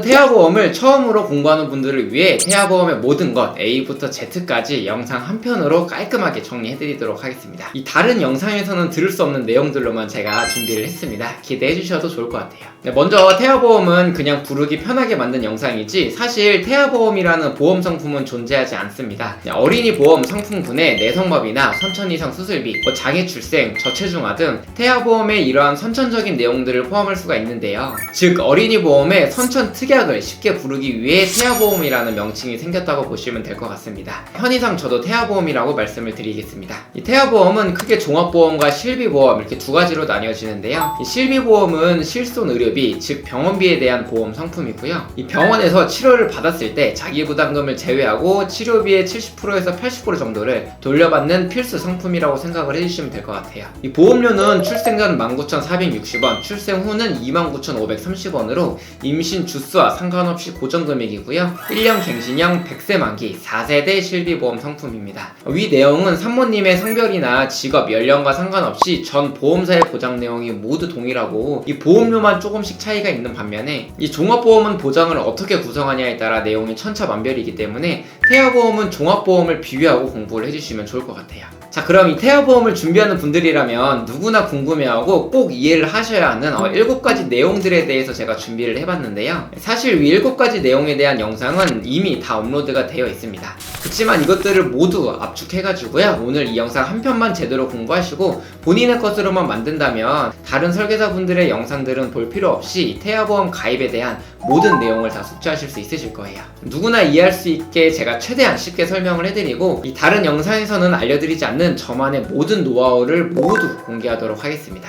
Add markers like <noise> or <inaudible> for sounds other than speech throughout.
태아보험을 처음으로 공부하는 분들을 위해 태아보험의 모든 것 A부터 Z까지 영상 한 편으로 깔끔하게 정리해드리도록 하겠습니다. 이 다른 영상에서는 들을 수 없는 내용들로만 제가 준비를 했습니다. 기대해 주셔도 좋을 것 같아요. 네, 먼저 태아보험은 그냥 부르기 편하게 만든 영상이지 사실 태아보험이라는 보험 상품은 존재하지 않습니다. 네, 어린이 보험 상품군의 내성마비나 선천 이상 수술비, 뭐 장애 출생, 저체중아 등 태아보험의 이러한 선천적인 내용들을 포함할 수가 있는데요. 즉 어린이 보험의 선천 특약을 쉽게 부르기 위해 태아보험이라는 명칭이 생겼다고 보시면 될 것 같습니다. 편의상 저도 태아보험이라고 말씀을 드리겠습니다. 이 태아보험은 크게 종합보험과 실비보험 이렇게 두 가지로 나뉘어지는데요. 이 실비보험은 실손 의료비, 즉 병원비에 대한 보험 상품이고요. 이 병원에서 치료를 받았을 때 자기 부담금을 제외하고 치료비의 70%에서 80% 정도를 돌려받는 필수 상품이라고 생각을 해주시면 될 것 같아요. 이 보험료는 출생 전 19,460원, 출생 후는 29,530원으로 임신 주수 와 상관없이 고정 금액이고요. 1년 갱신형 100세 만기 4세대 실비보험 상품입니다. 위 내용은 산모님의 성별이나 직업, 연령과 상관없이 전 보험사의 보장 내용이 모두 동일하고 이 보험료만 조금씩 차이가 있는 반면에 이 종합보험은 보장을 어떻게 구성하냐에 따라 내용이 천차만별이기 때문에 태아보험은 종합보험을 비교하고 공부를 해주시면 좋을 것 같아요. 자 그럼 이 태아보험을 준비하는 분들이라면 누구나 궁금해하고 꼭 이해를 하셔야 하는 어, 7가지 내용들에 대해서 제가 준비를 해봤는데요. 사실 이 7가지 내용에 대한 영상은 이미 다 업로드가 되어 있습니다 그렇지만 이것들을 모두 압축해가지고요 오늘 이 영상 한 편만 제대로 공부하시고 본인의 것으로만 만든다면 다른 설계사분들의 영상들은 볼 필요 없이 이 태아보험 가입에 대한 모든 내용을 다 숙지하실 수 있으실 거예요 누구나 이해할 수 있게 제가 최대한 쉽게 설명을 해드리고 이 다른 영상에서는 알려드리지 않는 저만의 모든 노하우를 모두 공개하도록 하겠습니다.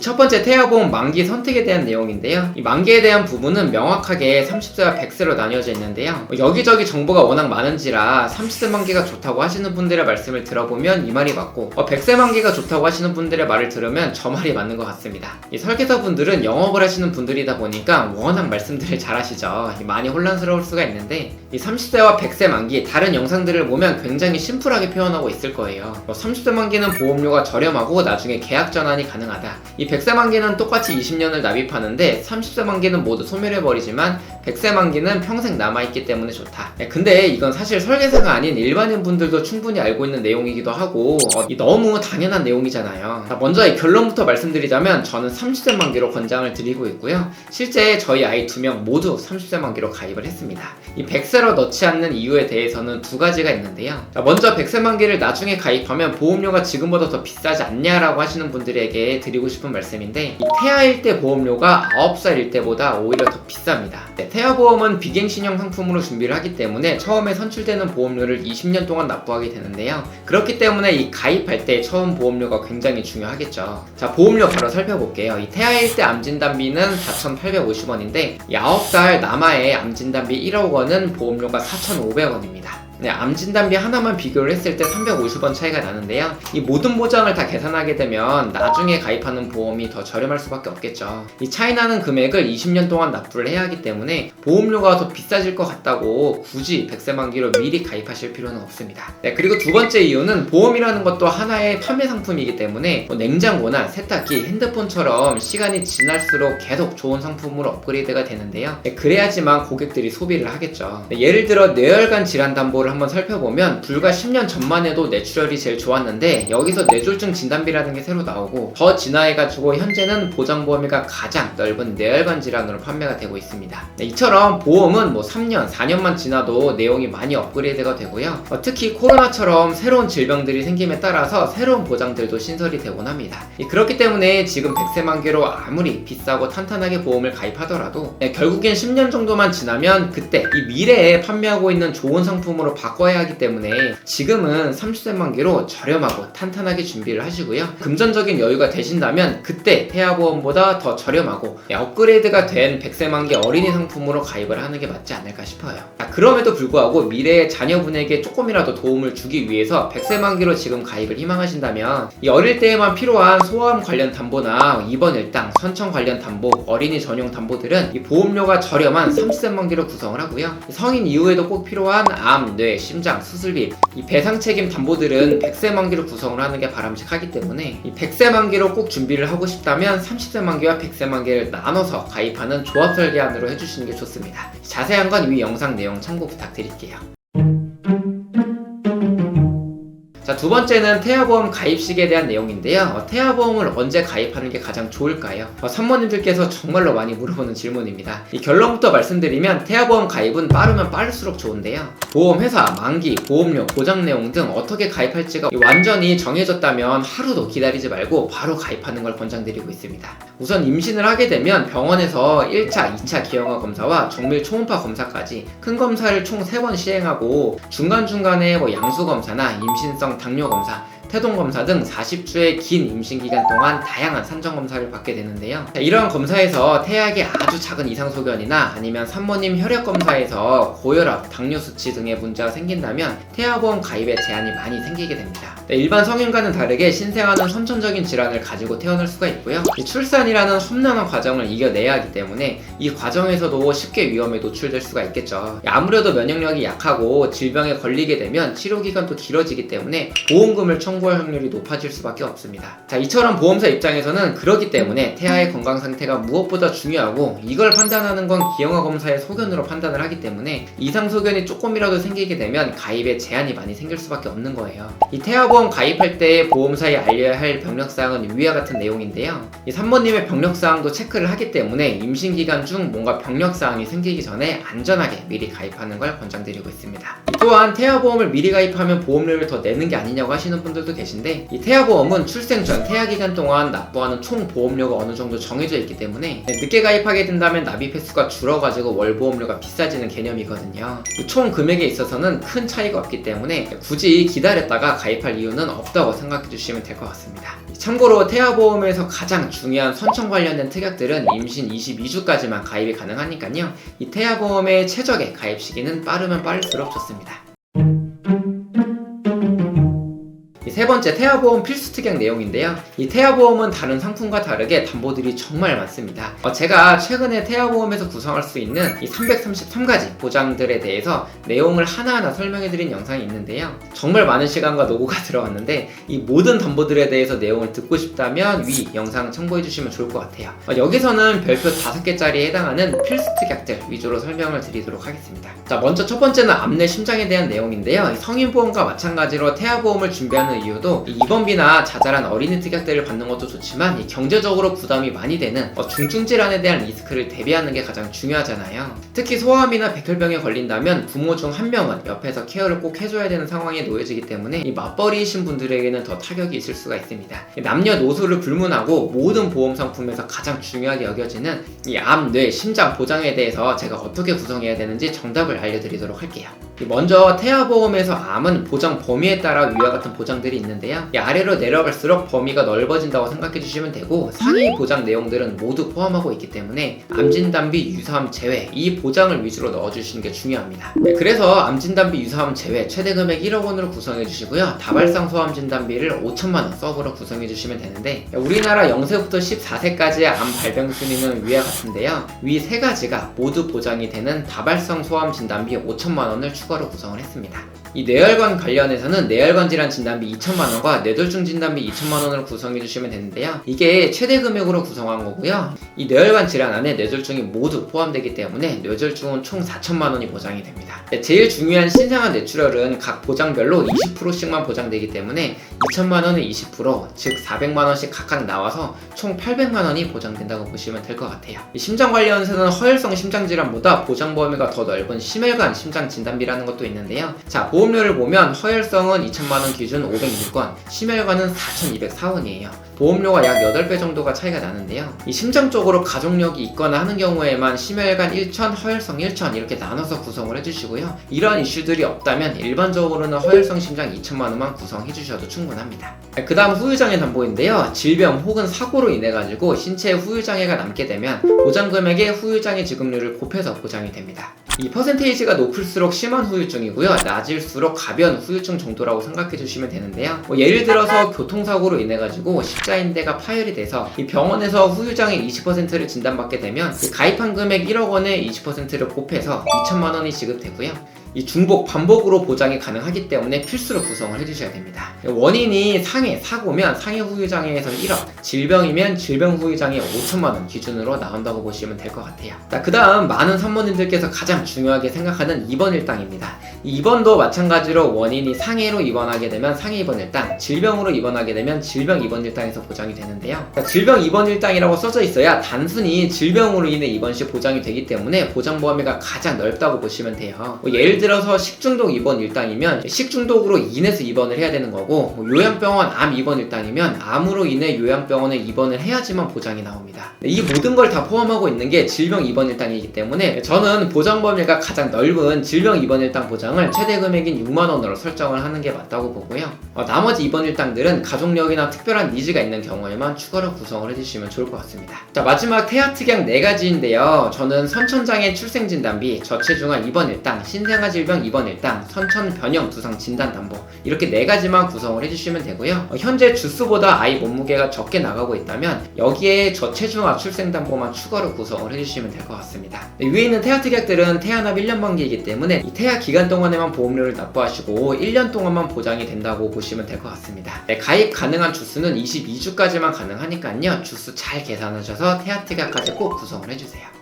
이첫 번째 태아보험 만기 선택에 대한 내용인데요. 이 만기에 대한 부분은 명확하게 30세와 100세로 나뉘어져 있는데요. 여기저기 정보가 워낙 많은지라 30세 만기가 좋다고 하시는 분들의 말씀을 들어보면 이 말이 맞고 어, 100세 만기가 좋다고 하시는 분들의 말을 들으면 저 말이 맞는 것 같습니다. 이 설계사분들은 영업을 하시는 분들이다 보니까 워낙 말씀들을 잘 하시죠. 이 많이 혼란스러울 수가 있는데 이 30세와 100세 만기 다른 영상들을 보면 굉장히 심플하게 표현하고 있을 거예요. 뭐 30세 만기는 보험료가 저렴하고 나중에 계약 전환이 가능하다. 이 100세 만기는 똑같이 20년을 납입하는데 30세 만기는 모두 소멸해버리지만 100세 만기는 평생 남아있기 때문에 좋다. 네, 근데 이건 사실 설계사가 아닌 일반인 분들도 충분히 알고 있는 내용이기도 하고 어, 이 너무 당연한 내용이잖아요. 자, 먼저 이 결론부터 말씀드리자면 저는 30세 만기로 권장을 드리고 있고요. 실제 저희 아이 두 명 모두 30세 만기로 가입을 했습니다. 이 100세로 넣지 않는 이유에 대해서는 두 가지가 있는데요. 자, 먼저 100세 만기를 나중에 가입하면 보험료가 지금보다 더 비싸지 않냐라고 하시는 분들에게 드리고 싶은 말씀인데 이 태아일 때 보험료가 9살일 때보다 오히려 더 비쌉니다. 네, 태아보험은 비갱신형 상품으로 준비를 하기 때문에 처음에 선출되는 보험료를 20년 동안 납부하게 되는데요. 그렇기 때문에 이 가입할 때 처음 보험료가 굉장히 중요하겠죠. 자, 보험료 바로 살펴볼게요. 이 태아일 때 암진단비는 4,850원인데 9살 남아의 암진단비 1억 원은 보험료가 4,500원입니다. 네, 암 진단비 하나만 비교를 했을 때 350원 차이가 나는데요. 이 모든 보장을 다 계산하게 되면 나중에 가입하는 보험이 더 저렴할 수밖에 없겠죠. 이 차이 나는 금액을 20년 동안 납부를 해야 하기 때문에 보험료가 더 비싸질 것 같다고 굳이 100세 만기로 미리 가입하실 필요는 없습니다. 네, 그리고 두 번째 이유는 보험이라는 것도 하나의 판매 상품이기 때문에 뭐 냉장고나 세탁기, 핸드폰처럼 시간이 지날수록 계속 좋은 상품으로 업그레이드가 되는데요. 네, 그래야지만 고객들이 소비를 하겠죠. 네, 예를 들어 뇌혈관 질환 담보를 한번 살펴보면 불과 10년 전만 해도 뇌출혈이 제일 좋았는데 여기서 뇌졸중 진단비라는 게 새로 나오고 더 진화해가지고 현재는 보장보험이가 가장 넓은 뇌혈관 질환으로 판매가 되고 있습니다. 네, 이처럼 보험은 뭐 3년, 4년만 지나도 내용이 많이 업그레이드가 되고요. 어, 특히 코로나처럼 새로운 질병들이 생김에 따라서 새로운 보장들도 신설이 되곤 합니다. 예, 그렇기 때문에 지금 100세 만기로 아무리 비싸고 탄탄하게 보험을 가입하더라도 예, 결국엔 10년 정도만 지나면 그때 이 미래에 판매하고 있는 좋은 상품으로 바꿔야 하기 때문에 지금은 30세 만기로 저렴하고 탄탄하게 준비를 하시고요. 금전적인 여유가 되신다면 그때 태아보험보다 더 저렴하고 예, 업그레이드가 된 100세 만기 어린이 상품으로 가입을 하는 게 맞지 않을까 싶어요. 자, 그럼에도 불구하고 미래의 자녀분에게 조금이라도 도움을 주기 위해서 100세 만기로 지금 가입을 희망하신다면 이 어릴 때에만 필요한 소아암 관련 담보나 입원 일당, 선청 관련 담보, 어린이 전용 담보들은 이 보험료가 저렴한 30세 만기로 구성을 하고요. 성인 이후에도 꼭 필요한 암, 뇌, 심장, 수술비, 이 배상 책임 담보들은 100세 만기로 구성을 하는 게 바람직하기 때문에 이 100세 만기로 꼭 준비를 하고 싶다면 30세 만기와 100세 만기를 나눠서 가입하는 조합 설계안으로 해주시는 게 좋습니다. 자세한 건 위 영상 내용 참고 부탁드릴게요. 두 번째는 태아보험 가입식에 대한 내용인데요. 어, 태아보험을 언제 가입하는 게 가장 좋을까요? 어, 산모님들께서 정말로 많이 물어보는 질문입니다. 이 결론부터 말씀드리면 태아보험 가입은 빠르면 빠를수록 좋은데요. 보험회사, 만기, 보험료, 보장 내용 등 어떻게 가입할지가 완전히 정해졌다면 하루도 기다리지 말고 바로 가입하는 걸 권장드리고 있습니다. 우선 임신을 하게 되면 병원에서 1차, 2차 기형아 검사와 정밀 초음파 검사까지 큰 검사를 총 3번 시행하고 중간중간에 뭐 양수 검사나 임신성 당뇨 검사, 태동 검사 등 40주의 긴 임신 기간 동안 다양한 산정 검사를 받게 되는데요. 자, 이러한 검사에서 태아의 아주 작은 이상 소견이나 아니면 산모님 혈액 검사에서 고혈압, 당뇨 수치 등의 문제가 생긴다면 태아보험 가입에 제한이 많이 생기게 됩니다. 네, 일반 성인과는 다르게 신생아는 선천적인 질환을 가지고 태어날 수가 있고요. 이 출산이라는 험난한 과정을 이겨내야 하기 때문에 이 과정에서도 쉽게 위험에 노출될 수가 있겠죠. 아무래도 면역력이 약하고 질병에 걸리게 되면 치료 기간도 길어지기 때문에 보험금을 청구 할 확률이 높아질 수밖에 없습니다. 자, 이처럼 보험사 입장에서는 그러기 때문에 태아의 건강 상태가 무엇보다 중요하고 이걸 판단하는 건 기형아 검사의 소견으로 판단을 하기 때문에 이상 소견이 조금이라도 생기게 되면 가입에 제한이 많이 생길 수밖에 없는 거예요. 이 태아 보험 가입할 때 보험사에 알려야 할 병력 사항은 위와 같은 내용인데요. 이 산모님의 병력 사항도 체크를 하기 때문에 임신 기간 중 뭔가 병력 사항이 생기기 전에 안전하게 미리 가입하는 걸 권장드리고 있습니다. 또한 태아 보험을 미리 가입하면 보험료를 더 내는 게 아니냐고 하시는 분들도 계신데 이 태아보험은 출생 전 태아 기간 동안 납부하는 총 보험료가 어느 정도 정해져 있기 때문에 늦게 가입하게 된다면 납입 횟수가 줄어가지고 월 보험료가 비싸지는 개념이거든요. 이총 금액에 있어서는 큰 차이가 없기 때문에 굳이 기다렸다가 가입할 이유는 없다고 생각해 주시면 될 것 같습니다. 참고로 태아보험에서 가장 중요한 선청 관련된 특약들은 임신 22주까지만 가입이 가능하니까요. 이 태아보험의 최적의 가입 시기는 빠르면 빠를수록 좋습니다. 세 번째 태아보험 필수 특약 내용인데요. 이 태아보험은 다른 상품과 다르게 담보들이 정말 많습니다. 어, 제가 최근에 태아보험에서 구성할 수 있는 이 333가지 보장들에 대해서 내용을 하나하나 설명해드린 영상이 있는데요. 정말 많은 시간과 노고가 <laughs> 들어갔는데 이 모든 담보들에 대해서 내용을 듣고 싶다면 위 영상 참고해주시면 좋을 것 같아요. 어, 여기서는 별표 5개짜리에 해당하는 필수 특약들 위주로 설명을 드리도록 하겠습니다. 자, 먼저 첫 번째는 암내 심장에 대한 내용인데요. 이 성인보험과 마찬가지로 태아보험을 준비하는 이유 도이 입원비나 자잘한 어린이 특약들을 받는 것도 좋지만 이 경제적으로 부담이 많이 되는 어, 중증 질환에 대한 리스크를 대비하는 게 가장 중요하잖아요. 특히 소아암이나 백혈병에 걸린다면 부모 중 한 명은 옆에서 케어를 꼭 해줘야 되는 상황에 놓여지기 때문에 이 맞벌이이신 분들에게는 더 타격이 있을 수가 있습니다. 이 남녀노소를 불문하고 모든 보험 상품에서 가장 중요하게 여겨지는 이 암, 뇌, 심장 보장에 대해서 제가 어떻게 구성해야 되는지 정답을 알려드리도록 할게요. 이 먼저 태아보험에서 암은 보장 범위에 따라 위와 같은 보장들이 있는데요. 이 아래로 내려갈수록 범위가 넓어진다고 생각해 주시면 되고 상위 보장 내용들은 모두 포함하고 있기 때문에 암진단비, 유사암 제외 이 보장을 위주로 넣어주시는 게 중요합니다. 네, 그래서 암진단비, 유사암 제외 최대 금액 1억 원으로 구성해 주시고요. 다발성 소암 진단비를 5천만 원 서브로 구성해 주시면 되는데 우리나라 0세부터 14세까지의 암 발병 순위는 위와 같은데요. 위 세 가지가 모두 보장이 되는 다발성 소암 진단비 5천만 원을 추 가로 구성을 했습니다. 이 뇌혈관 관련해서는 뇌혈관 질환 진단비 2천만 원과 뇌졸중 진단비 2천만 원으로 구성해 주시면 되는데요. 이게 최대 금액으로 구성한 거고요. 이 뇌혈관 질환 안에 뇌졸중이 모두 포함되기 때문에 뇌졸중은 총 4천만 원이 보장이 됩니다. 네, 제일 중요한 신생아 뇌출혈은 각 보장별로 20%씩만 보장되기 때문에 2천만 원은 20%, 즉 400만 원씩 각각 나와서 총 800만 원이 보장된다고 보시면 될 것 같아요. 이 심장 관련해서는 허혈성 심장 질환보다 보장 범위가 더 넓은 심혈관 심장 진단비라는 것도 있는데요. 자, 보험료를 보면 허혈성은 2천만 원 기준 506원, 심혈관은 4,204원이에요. 보험료가 약 8배 정도가 차이가 나는데요. 이 심장 쪽으로 가족력이 있거나 하는 경우에만 심혈관 1천, 허혈성 1천 이렇게 나눠서 구성을 해주시고요. 이러한 이슈들이 없다면 일반적으로는 허혈성 심장 2천만 원만 구성해 주셔도 충분합니다. 그 다음 후유장애 담보인데요. 질병 혹은 사고로 인해 가지고 신체에 후유장애가 남게 되면 보장 금액의 후유장애 지급률을 곱해서 보장이 됩니다. 이 퍼센테이지가 높을수록 심한 후유증이고요. 낮을수록 가벼운 후유증 정도라고 생각해 주시면 되는데요. 뭐 예를 들어서 교통사고로 인해 가지고 십자 인대가 파열이 돼서 이 병원에서 후유장애 20%를 진단받게 되면 이 가입한 금액 1억 원의 20%를 곱해서 2천만 원이 지급되고요. 이 중복 반복으로 보장이 가능하기 때문에 필수로 구성을 해주셔야 됩니다. 원인이 상해 사고면 상해 후유장애에서 1억, 질병이면 질병 후유장애 5천만 원 기준으로 나온다고 보시면 될 것 같아요. 자, 그다음 많은 산모님들께서 가장 중요하게 생각하는 입원 일당입니다. 이 입원도 마찬가지로 원인이 상해로 입원하게 되면 상해 입원 일당, 질병으로 입원하게 되면 질병 입원 일당에서 보장이 되는데요. 자, 질병 입원 일당이라고 써져 있어야 단순히 질병으로 인해 입원 시 보장이 되기 때문에 보장 범위가 가장 넓다고 보시면 돼요. 뭐 예를 들어서 식중독 입원 일당이면 식중독으로 인해서 입원을 해야 되는 거고 뭐 요양병원 암 입원 일당이면 암으로 인해 요양병원에 입원을 해야지만 보장이 나옵니다. 이 모든 걸 다 포함하고 있는 게 질병 입원 일당이기 때문에 저는 보장 범위가 가장 넓은 질병 입원 일당 보장을 최대 금액인 6만 원으로 설정을 하는 게 맞다고 보고요. 어, 나머지 입원 일당들은 가족력이나 특별한 니즈가 있는 경우에만 추가로 구성을 해주시면 좋을 것 같습니다. 자 마지막 태아 특약 네 가지인데요. 저는 선천장애 출생 진단비, 저체중아 입원 일당, 신생아 질병 입원 일당, 선천 변형 두상 진단 담보 이렇게 네 가지만 구성을 해주시면 되고요. 어, 현재 주수보다 아이 몸무게가 적게 나가고 있다면 여기에 저체중아 출생 담보만 추가로 구성을 해주시면 될 것 같습니다. 네, 위에 있는 태아 특약들은 태아납 1년 만기이기 때문에 이 태아 기간 동안에만 보험료를 납부하시고 1년 동안만 보장이 된다고 보시면 될 것 같습니다. 네, 가입 가능한 주수는 22주까지만 가능하니까요. 주수 잘 계산하셔서 태아 특약까지 꼭 구성을 해주세요.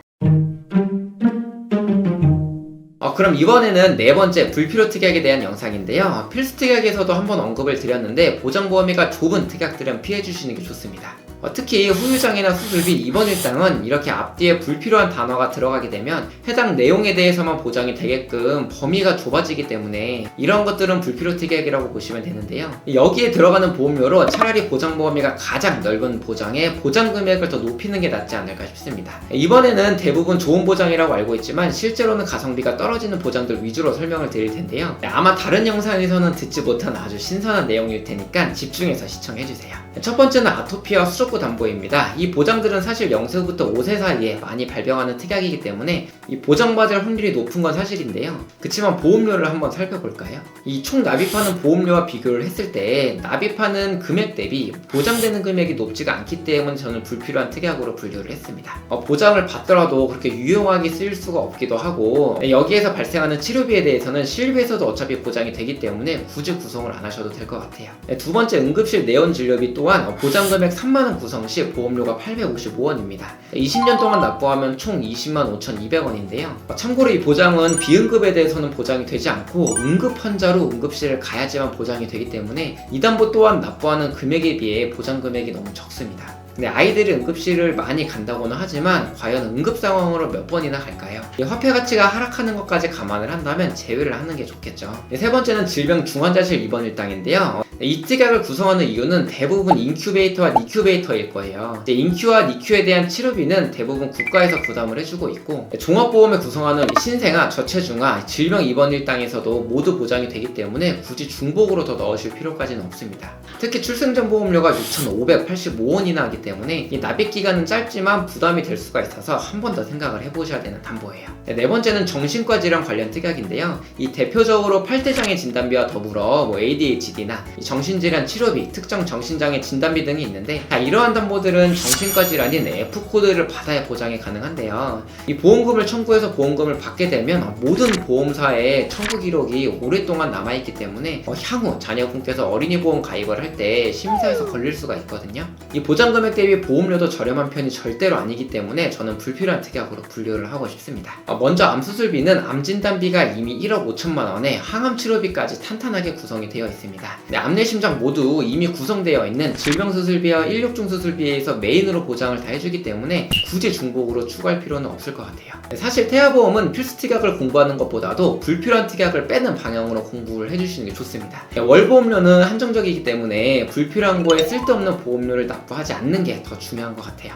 그럼 이번에는 네 번째 불필요 특약에 대한 영상인데요. 필수 특약에서도 한번 언급을 드렸는데 보장 범위가 좁은 특약들은 피해 주시는 게 좋습니다. 어, 특히 후유장애나 수술비 입원 일당은 이렇게 앞뒤에 불필요한 단어가 들어가게 되면 해당 내용에 대해서만 보장이 되게끔 범위가 좁아지기 때문에 이런 것들은 불필요 특약이라고 보시면 되는데요. 여기에 들어가는 보험료로 차라리 보장 범위가 가장 넓은 보장에 보장 금액을 더 높이는 게 낫지 않을까 싶습니다. 이번에는 대부분 좋은 보장이라고 알고 있지만 실제로는 가성비가 떨어지는 보장들 위주로 설명을 드릴 텐데요. 아마 다른 영상에서는 듣지 못한 아주 신선한 내용일 테니까 집중해서 시청해주세요. 첫 번째는 아토피와 수족구 담보입니다. 이 보장들은 사실 0세부터 5세 사이에 많이 발병하는 특약이기 때문에 이 보장받을 확률이 높은 건 사실인데요. 그치만 보험료를 한번 살펴볼까요? 이 총 납입하는 보험료와 비교를 했을 때 납입하는 금액 대비 보장되는 금액이 높지가 않기 때문에 저는 불필요한 특약으로 분류를 했습니다. 어, 보장을 받더라도 그렇게 유용하게 쓰일 수가 없기도 하고 여기에서 발생하는 치료비에 대해서는 실비에서도 어차피 보장이 되기 때문에 굳이 구성을 안 하셔도 될 것 같아요. 두 번째 응급실 내원 진료비 또한 보장 금액 3만원 구성 시 보험료가 855원입니다. 20년 동안 납부하면 총 20만 5,200원인데요. 참고로 이 보장은 비응급에 대해서는 보장이 되지 않고 응급 환자로 응급실을 가야지만 보장이 되기 때문에 이 담보 또한 납부하는 금액에 비해 보장 금액이 너무 적습니다. 근데 아이들이 응급실을 많이 간다고는 하지만 과연 응급 상황으로 몇 번이나 갈까요? 이 화폐 가치가 하락하는 것까지 감안을 한다면 제외를 하는 게 좋겠죠. 세 번째는 질병 중환자실 입원 일당인데요. 이 특약을 구성하는 이유는 대부분 인큐베이터와 니큐베이터일 거예요. 인큐와 니큐에 대한 치료비는 대부분 국가에서 부담을 해주고 있고 종합보험을 구성하는 신생아, 저체중아, 질병 입원 일당에서도 모두 보장이 되기 때문에 굳이 중복으로 더 넣으실 필요까지는 없습니다. 특히 출생전 보험료가 6,585원이나 하기 때문에 이 납입 기간은 짧지만 부담이 될 수가 있어서 한 번 더 생각을 해보셔야 되는 담보예요. 네 번째는 정신과 질환 관련 특약인데요. 이 대표적으로 팔대장애 진단비와 더불어 뭐 ADHD나 정신질환 치료비, 특정 정신장애 진단비 등이 있는데 자, 이러한 담보들은 정신과 질환인 F코드를 받아야 보장이 가능한데요. 이 보험금을 청구해서 보험금을 받게 되면 모든 보험사에 청구 기록이 오랫동안 남아있기 때문에 어, 향후 자녀분께서 어린이 보험 가입을 할 때 심사에서 걸릴 수가 있거든요. 이 보장 금액 대비 보험료도 저렴한 편이 절대로 아니기 때문에 저는 불필요한 특약으로 분류를 하고 싶습니다. 어, 먼저 암 수술비는 암 진단비가 이미 1억 5천만 원에 항암 치료비까지 탄탄하게 구성이 되어 있습니다. 네, 암내 심장 모두 이미 구성되어 있는 질병 수술비와 일육중 수술비에서 메인으로 보장을 다 해주기 때문에 굳이 중복으로 추가할 필요는 없을 것 같아요. 네, 사실 태아보험은 필수 특약을 공부하는 것보다도 불필요한 특약을 빼는 방향으로 공부를 해주시는 게 좋습니다. 네, 월보험료는 한정적이기 때문에 불필요한 거에 쓸데없는 보험료를 납부하지 않는 게 더 중요한 것 같아요.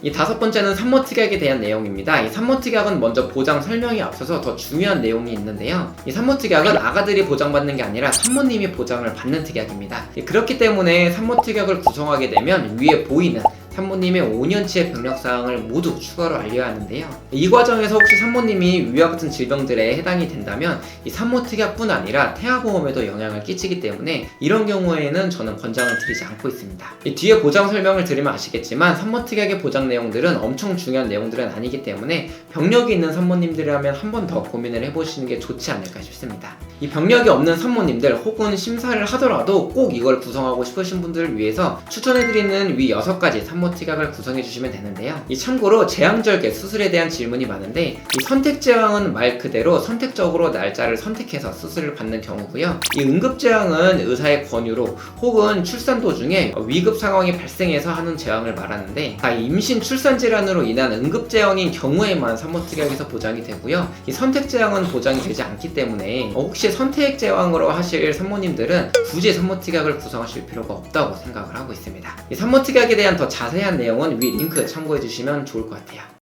이 다섯 번째는 산모 특약에 대한 내용입니다. 이 산모 특약은 먼저 보장 설명에 앞서서 더 중요한 내용이 있는데요. 이 산모 특약은 아가들이 보장받는 게 아니라 산모님이 보장을 받는 특약입니다. 예, 그렇기 때문에 산모 특약을 구성하게 되면 위에 보이는 산모님의 5년치의 병력 사항을 모두 추가로 알려야 하는데요. 이 과정에서 혹시 산모님이 위와 같은 질병들에 해당이 된다면 이 산모 특약뿐 아니라 태아 보험에도 영향을 끼치기 때문에 이런 경우에는 저는 권장을 드리지 않고 있습니다. 이 뒤에 보장 설명을 들으면 아시겠지만 산모 특약의 보장 내용들은 엄청 중요한 내용들은 아니기 때문에 병력이 있는 산모님들이라면 한 번 더 고민을 해보시는 게 좋지 않을까 싶습니다. 이 병력이 없는 산모님들 혹은 심사를 하더라도 꼭 이걸 구성하고 싶으신 분들을 위해서 추천해드리는 위 6가지 산모 특약을 구성해 주시면 되는데요. 이 참고로 제왕절개 수술에 대한 질문이 많은데 이 선택 제왕은 말 그대로 선택적으로 날짜를 선택해서 수술을 받는 경우고요. 이 응급 제왕은 의사의 권유로 혹은 출산 도중에 위급 상황이 발생해서 하는 제왕을 말하는데 임신 출산 질환으로 인한 응급 제왕인 경우에만 산모 특약에서 보장이 되고요. 이 선택 제왕은 보장이 되지 않기 때문에 어, 혹시 선택 제왕으로 하실 산모님들은 굳이 산모 특약을 구성하실 필요가 없다고 생각을 하고 있습니다. 이 산모 특약에 대한 더 자세한 내용은 위 링크 참고해 주시면 좋을 것 같아요.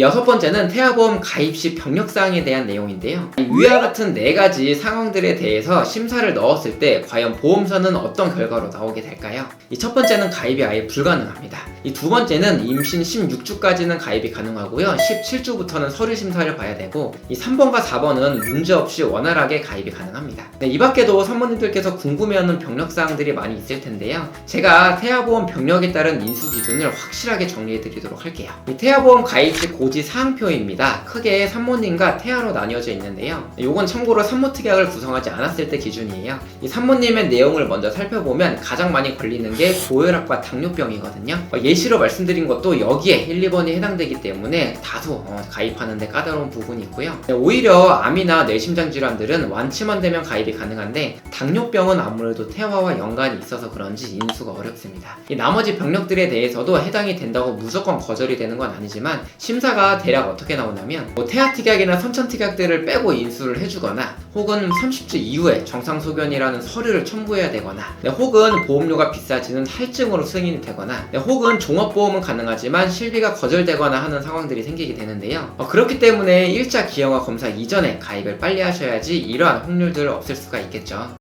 여섯 번째는 태아보험 가입 시 병력사항에 대한 내용인데요. 이 위와 같은 네 가지 상황들에 대해서 심사를 넣었을 때 과연 보험사는 어떤 결과로 나오게 될까요? 이 첫 번째는 가입이 아예 불가능합니다. 이 두 번째는 임신 16주까지는 가입이 가능하고요. 17주부터는 서류 심사를 봐야 되고 이 3번과 4번은 문제없이 원활하게 가입이 가능합니다. 네, 이 밖에도 산모님들께서 궁금해하는 병력사항들이 많이 있을 텐데요. 제가 태아보험 병력에 따른 인수 기준을 확실하게 정리해 드리도록 할게요. 이 태아보험 가입 시 고지 사항표입니다. 크게 산모님과 태아로 나뉘어져 있는데요. 요건 참고로 산모 특약을 구성하지 않았을 때 기준이에요. 이 산모님의 내용을 먼저 살펴보면 가장 많이 걸리는 게 고혈압과 당뇨병이거든요. 어, 예시로 말씀드린 것도 여기에 1, 2번이 해당되기 때문에 다소 어, 가입하는데 까다로운 부분이 있고요. 네, 오히려 암이나 뇌심장 질환들은 완치만 되면 가입이 가능한데 당뇨병은 아무래도 태아와 연관이 있어서 그런지 인수가 어렵습니다. 이 나머지 병력들에 대해서도 해당이 된다고 무조건 거절이 되는 건 아니지만 심사 가 대략 어떻게 나오냐면 뭐 태아 특약이나 선천 특약들을 빼고 인수를 해주거나 혹은 30주 이후에 정상 소견이라는 서류를 첨부해야 되거나 네, 혹은 보험료가 비싸지는 할증으로 승인이 되거나 네, 혹은 종합보험은 가능하지만 실비가 거절되거나 하는 상황들이 생기게 되는데요. 어, 그렇기 때문에 1차 기형아 검사 이전에 가입을 빨리 하셔야지 이러한 확률들 없을 수가 있겠죠.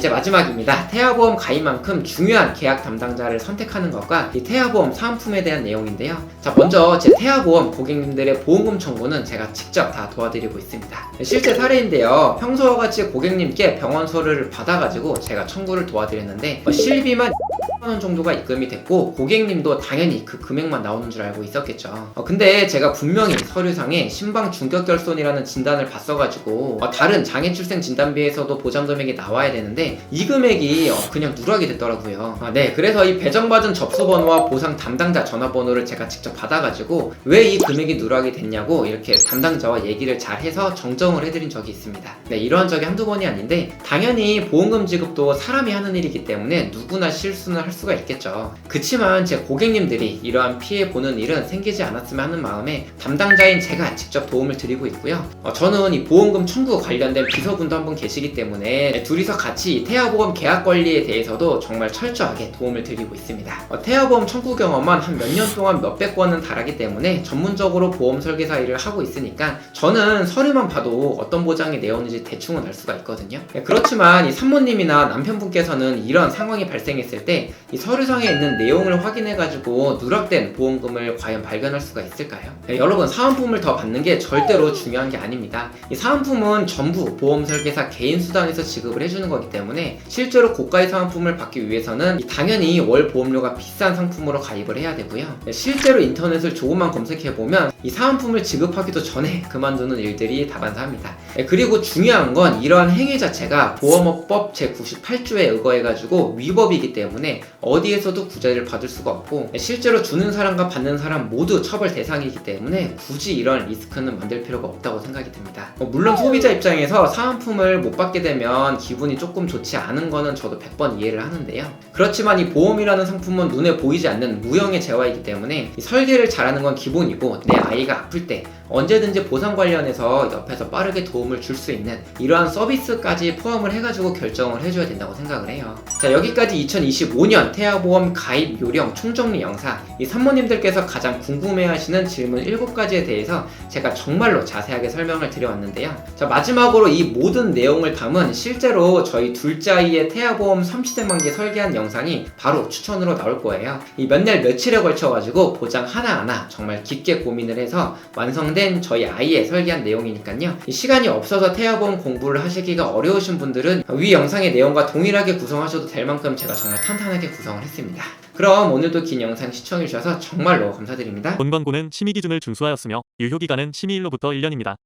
이제 마지막입니다. 태아보험 가입만큼 중요한 계약 담당자를 선택하는 것과 이 태아보험 사은품에 대한 내용인데요. 자 먼저 제 태아보험 고객님들의 보험금 청구는 제가 직접 다 도와드리고 있습니다. 실제 사례인데요. 평소와 같이 고객님께 병원 서류를 받아가지고 제가 청구를 도와드렸는데 어, 실비만 10만 원 정도가 입금이 됐고 고객님도 당연히 그 금액만 나오는 줄 알고 있었겠죠. 어, 근데 제가 분명히 서류상에 심방 중격결손이라는 진단을 봤어가지고 어, 다른 장애 출생 진단비에서도 보장 금액이 나와야 되는데 이 금액이 어, 그냥 누락이 됐더라고요. 아, 네, 그래서 이 배정받은 접수 번호와 보상 담당자 전화번호를 제가 직접 받아가지고 왜 이 금액이 누락이 됐냐고 이렇게 담당자와 얘기를 잘 해서 정정을 해드린 적이 있습니다. 네, 이러한 적이 한두 번이 아닌데 당연히 보험금 지급도 사람이 하는 일이기 때문에 누구나 실수는 할 수가 있겠죠. 그치만 제 고객님들이 이러한 피해 보는 일은 생기지 않았으면 하는 마음에 담당자인 제가 직접 도움을 드리고 있고요. 어, 저는 이 보험금 청구 관련된 비서분도 한 분 계시기 때문에 둘이서 같이 이 태아보험 계약 관리에 대해서도 정말 철저하게 도움을 드리고 있습니다. 어, 태아보험 청구 경험만 한 몇 년 동안 몇백 건은 달하기 때문에 전문적으로 보험 설계사 일을 하고 있으니까 저는 서류만 봐도 어떤 보장이 내었는지 대충은 알 수가 있거든요. 네, 그렇지만 이 산모님이나 남편분께서는 이런 상황이 발생했을 때 이 서류상에 있는 내용을 확인해가지고 누락된 보험금을 과연 발견할 수가 있을까요? 네, 여러분 사은품을 더 받는 게 절대로 중요한 게 아닙니다. 이 사은품은 전부 보험 설계사 개인 수단에서 지급을 해주는 거기 때문에 실제로 고가의 사은품을 받기 위해서는 이 당연히 월 보험료가 비싼 상품으로 가입을 해야 되고요. 네, 실제로 인터넷을 조금만 검색해 보면 이 사은품을 지급하기도 전에 그만두는 일들이 다반사합니다. 네, 그리고 중요한 건 이러한 행위 자체가 보험업법 제98조에 의거해가지고 위법이기 때문에 어디에서도 구제를 받을 수가 없고 네, 실제로 주는 사람과 받는 사람 모두 처벌 대상이기 때문에 굳이 이런 리스크는 만들 필요가 없다고 생각이 듭니다. 어, 물론 소비자 입장에서 사은품을 못 받게 되면 기분이 조금 좋지 않은 거는 저도 100번 이해를 하는데요. 그렇지만 이 보험이라는 상품은 눈에 보이지 않는 무형의 재화이기 때문에 이 설계를 잘하는 건 기본이고 내 아이가 아플 때 언제든지 보상 관련해서 옆에서 빠르게 도움을 줄 수 있는 이러한 서비스까지 포함을 해가지고 결정을 해줘야 된다고 생각을 해요. 자 여기까지 2025년 태아보험 가입 요령 총정리 영상 이 산모님들께서 가장 궁금해하시는 질문 7가지에 대해서 제가 정말로 자세하게 설명을 드려왔는데요. 자 마지막으로 이 모든 내용을 담은 실제로 저희 둘째 아이의 태아보험 30세 만기 설계한 영상이 바로 추천으로 나올 거예요. 이 몇 날 며칠에 걸쳐가지고 보장 하나하나 정말 깊게 고민을 해서 완성된 저희 아이의 설계한 내용이니까요. 이 시간이 없어서 태아보험 공부를 하시기가 어려우신 분들은 위 영상의 내용과 동일하게 구성하셔도 될 만큼 제가 정말 탄탄하게 구성을 했습니다. 그럼 오늘도 긴 영상 시청해주셔서 정말로 감사드립니다. 본 광고는 심의 기준을 준수하였으며 유효 기간은 심의일로부터 1년입니다.